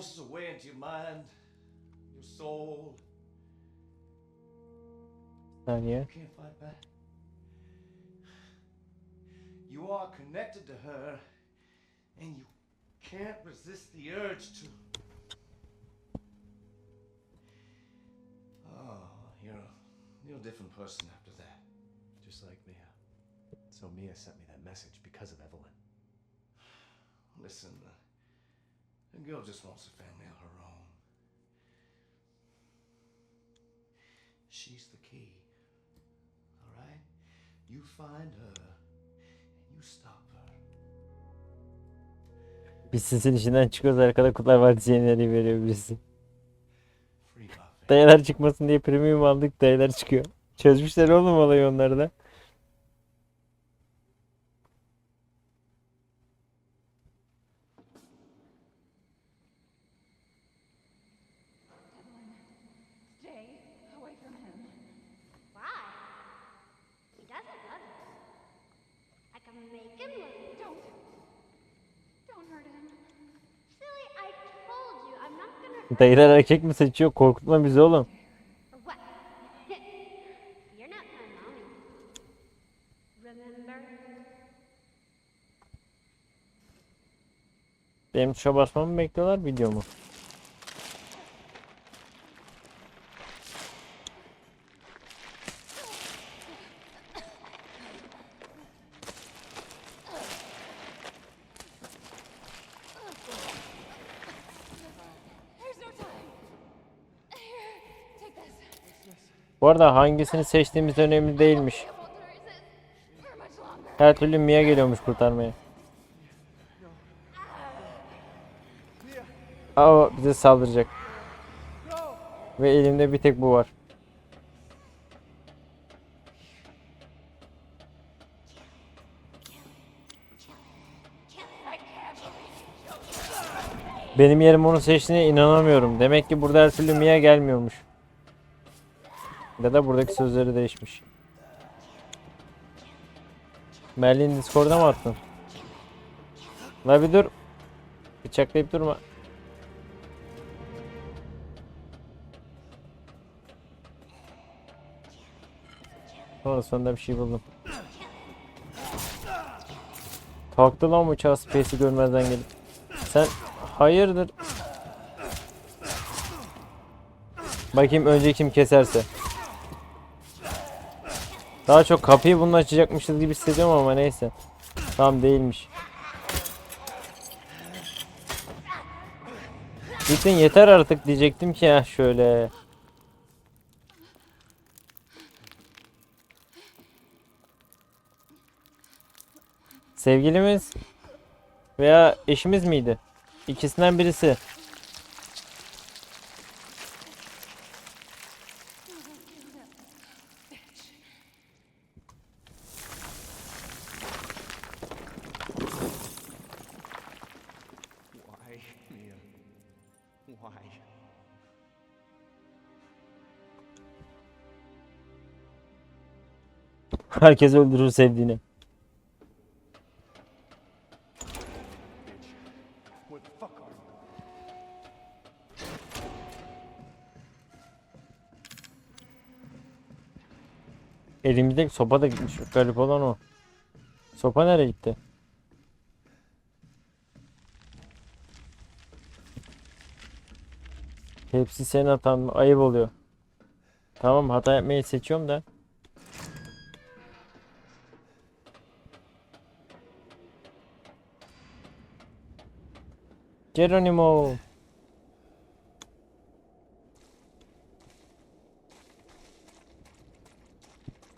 forces her way into your mind, your soul. Saniye. You can't fight back. You are connected to her, and you can't resist the urge to. Oh, you're a, you're a different person after that. Just like Mia. So Mia sent me that message because of Evelyn. Listen, uh, the girl just wants a family of her own. She's the key. All right? You find her, and you stop her. Biz sesin içinden çıkıyoruz arkada Kutlar Vadisi yenileri veriyor birisi. Dayılar çıkmasın diye premium aldık dayılar çıkıyor. Çözmüşler oğlum olayı onları Dayılar erkek mi seçiyor? Korkutma bizi oğlum. Benim tuşa basmamı mı bekliyorlar video mu? Bu arada hangisini seçtiğimiz önemli değilmiş. Her türlü Mia geliyormuş kurtarmaya. Aa, bize saldıracak. Ve elimde bir tek bu var. Benim yerim onu seçtiğine inanamıyorum. Demek ki burada her türlü Mia gelmiyormuş. Ya da buradaki sözleri değişmiş. Merlin Discord'a mı attın? La bir dur. Bıçaklayıp durma. Sonra sonunda bir şey buldum. Kalktı lan uçağı Space'i görmezden gelip. Sen hayırdır? Bakayım önce kim keserse. Daha çok kapıyı bununla açacakmışız gibi hissediyorum ama neyse. Tamam değilmiş. Gittin yeter artık diyecektim ki ya şöyle. Sevgilimiz veya eşimiz miydi? İkisinden birisi. Herkes öldürür sevdiğini. Elimizdeki sopa da gitmiş. Garip olan o. Sopa nereye gitti? Hepsi senin hatan mı? Ayıp oluyor. Tamam hata yapmayı seçiyorum da. Geronimo.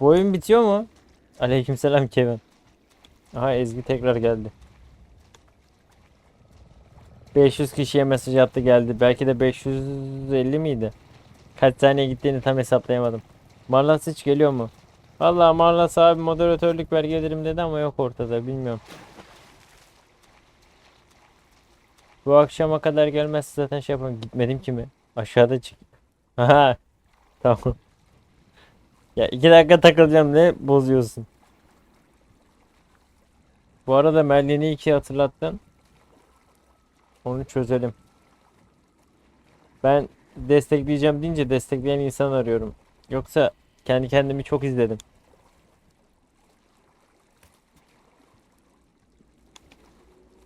Bu oyun bitiyor mu? Aleykümselam Kevin. Aha Ezgi tekrar geldi. 500 kişiye mesaj attı geldi. Belki de 550 miydi? Kaç saniye gittiğini tam hesaplayamadım. Marlas hiç geliyor mu? Vallahi Marlas abi moderatörlük ver gelirim dedi ama yok ortada bilmiyorum. Bu akşama kadar gelmezse zaten şey yapalım. Gitmedim ki mi? Aşağıda çık. Aha. Tamam. Ya iki dakika takılacağım ne bozuyorsun? Bu arada Merlin'i iki hatırlattın. Onu çözelim. Ben destekleyeceğim deyince destekleyen insan arıyorum. Yoksa kendi kendimi çok izledim.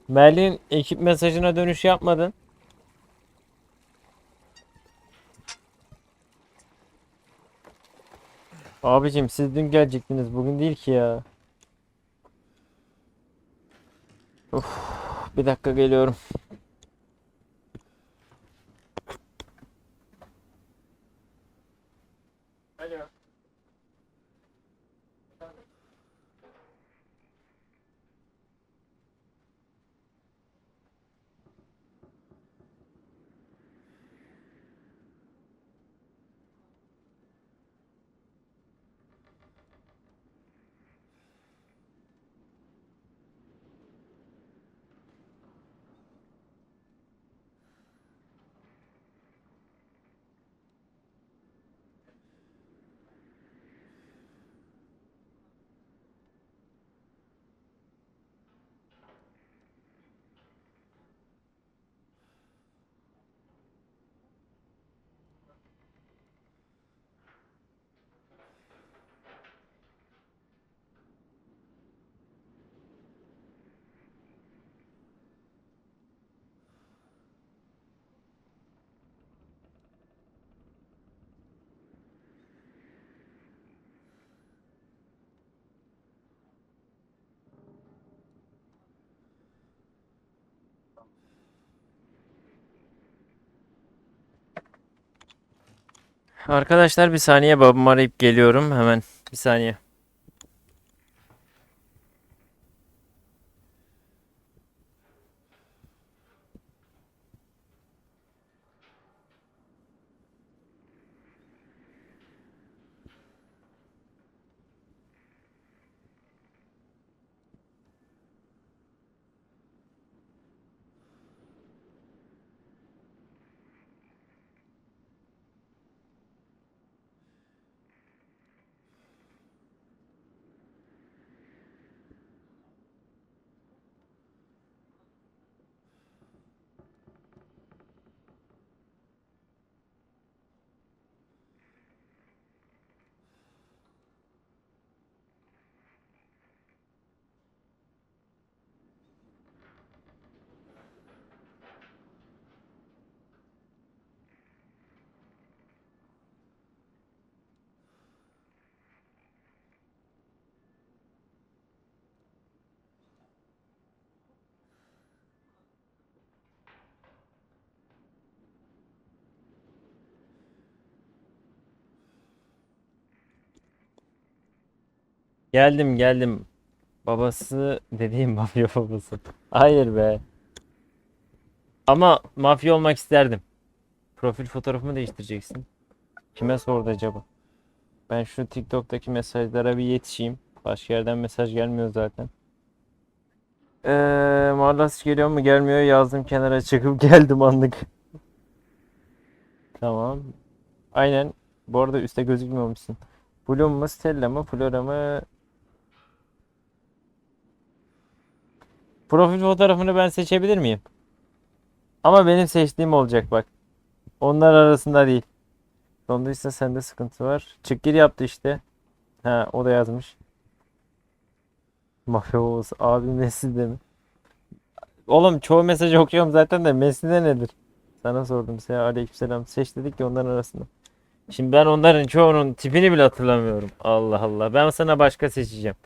Merlin ekip mesajına dönüş yapmadın. Abicim siz dün gelecektiniz bugün değil ki ya. Of, bir dakika geliyorum. Alo. Arkadaşlar bir saniye babamı arayıp geliyorum hemen. Bir saniye. Geldim geldim. Babası dediğim mafya babası. Hayır be. Ama mafya olmak isterdim. Profil fotoğrafımı değiştireceksin. Kime sordu acaba? Ben şu TikTok'taki mesajlara bir yetişeyim. Başka yerden mesaj gelmiyor zaten. Eee Marlas geliyor mu gelmiyor yazdım kenara çıkıp geldim anlık. Tamam. Aynen. Bu arada üstte gözükmüyormuşsun. Bloom mu Stella mı Flora mı Profil fotoğrafını ben seçebilir miyim? Ama benim seçtiğim olacak bak. Onlar arasında değil. Donduysa sende sıkıntı var. Çık gir yaptı işte. Ha o da yazmış. Mafya babası abi Messi'de mi? Oğlum çoğu mesajı okuyorum zaten de Messi'de nedir? Sana sordum. Sen aleykümselam seç dedik ya onların arasında. Şimdi ben onların çoğunun tipini bile hatırlamıyorum. Allah Allah. Ben sana başka seçeceğim.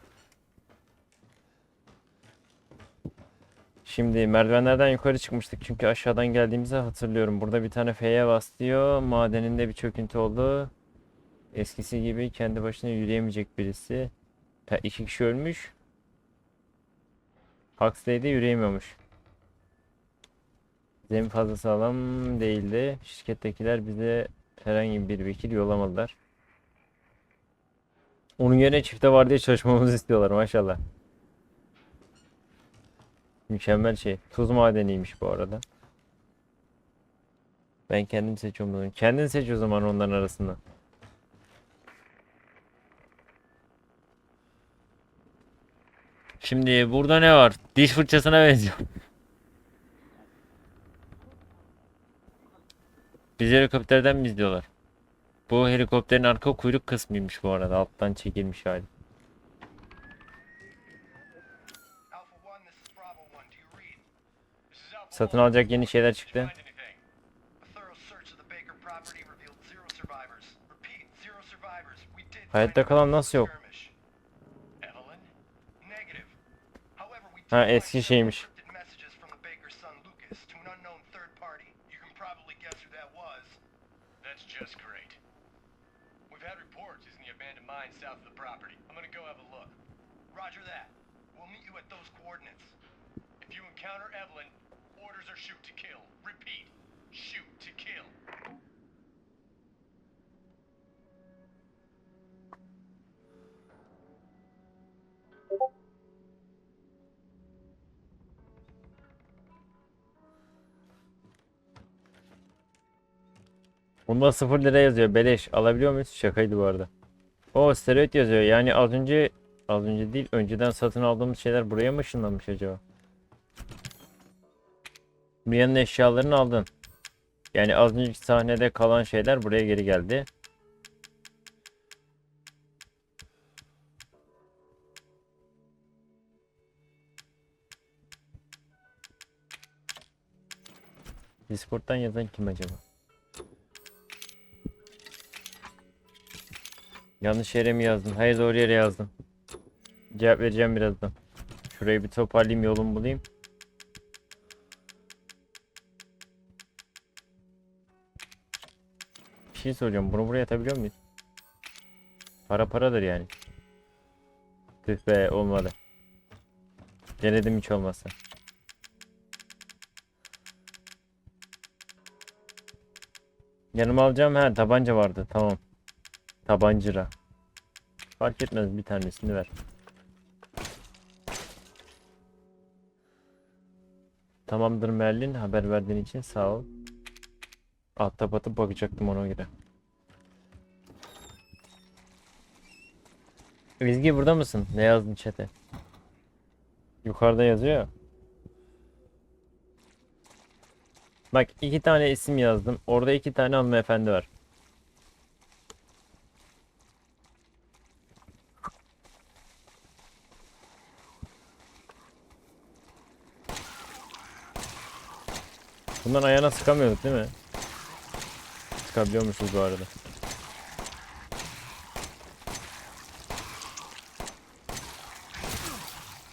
Şimdi merdivenlerden yukarı çıkmıştık çünkü aşağıdan geldiğimizi hatırlıyorum. Burada bir tane F'ye bas diyor. Madeninde bir çöküntü oldu. Eskisi gibi kendi başına yürüyemeyecek birisi. Ha, iki kişi ölmüş. Huxley de yürüyemiyormuş. Zemin fazla sağlam değildi. Şirkettekiler bize herhangi bir vekil yollamadılar. Onun yerine çifte var çalışmamızı istiyorlar maşallah. Mükemmel şey. Tuz madeniymiş bu arada. Ben kendim seçiyorum bunu. Kendin seç o zaman onların arasında. Şimdi burada ne var? Diş fırçasına benziyor. Bizi helikopterden mi izliyorlar? Bu helikopterin arka kuyruk kısmıymış bu arada. Alttan çekilmiş hali. Repeat, zero survivors. We did Hayatta kalan nasıl yok? Ha, eski şeymiş. Roger Evelyn, orders are shoot to kill. Repeat, shoot to kill. Bunda 0 lira yazıyor. Beleş. Alabiliyor muyuz? Şakaydı bu arada. O steroid yazıyor. Yani az önce az önce değil önceden satın aldığımız şeyler buraya mı ışınlanmış acaba? Brian'ın eşyalarını aldın. Yani az önceki sahnede kalan şeyler buraya geri geldi. Discord'dan yazan kim acaba? Yanlış yere mi yazdın? Hayır doğru yere yazdım. Cevap vereceğim birazdan. Şurayı bir toparlayayım yolumu bulayım. Bir şey soracağım. Bunu buraya atabiliyor muyuz? Para paradır yani. Tüh be olmadı. Denedim hiç olmazsa. Yanıma alacağım ha tabanca vardı tamam. Tabancıra. Fark etmez bir tanesini ver. Tamamdır Merlin haber verdiğin için sağ ol. Altta batıp bakacaktım ona göre. Ezgi burada mısın? Ne yazdın chat'e? Yukarıda yazıyor ya. Bak iki tane isim yazdım. Orada iki tane hanımefendi var. Bundan ayağına sıkamıyorduk değil mi? Sıkabiliyormuşuz bu arada.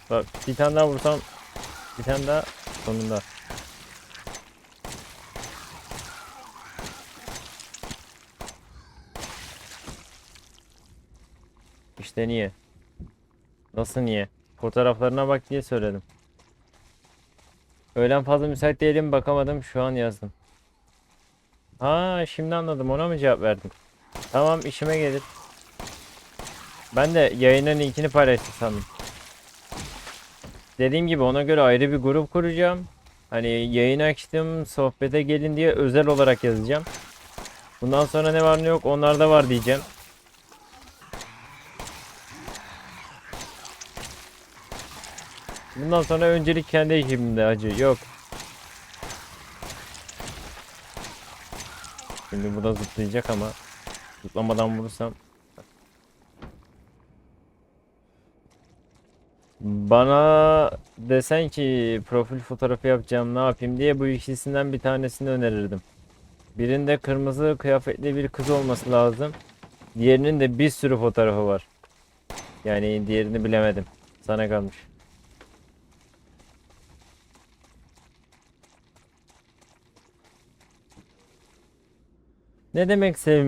Bak bir tane daha vursam bir tane daha sonunda. İşte niye? Nasıl niye? Fotoğraflarına bak diye söyledim. Öğlen fazla müsait değilim bakamadım şu an yazdım. Ha şimdi anladım ona mı cevap verdim? Tamam işime gelir. Ben de yayının linkini paylaştım sandım. Dediğim gibi ona göre ayrı bir grup kuracağım. Hani yayın açtım sohbete gelin diye özel olarak yazacağım. Bundan sonra ne var ne yok onlarda var diyeceğim. Bundan sonra öncelik kendi ekibimde acı yok. Şimdi bu da zıplayacak ama zıplamadan vurursam Bana desen ki profil fotoğrafı yapacağım ne yapayım diye bu ikisinden bir tanesini önerirdim. Birinde kırmızı kıyafetli bir kız olması lazım. Diğerinin de bir sürü fotoğrafı var. Yani diğerini bilemedim. Sana kalmış. Ne demek sev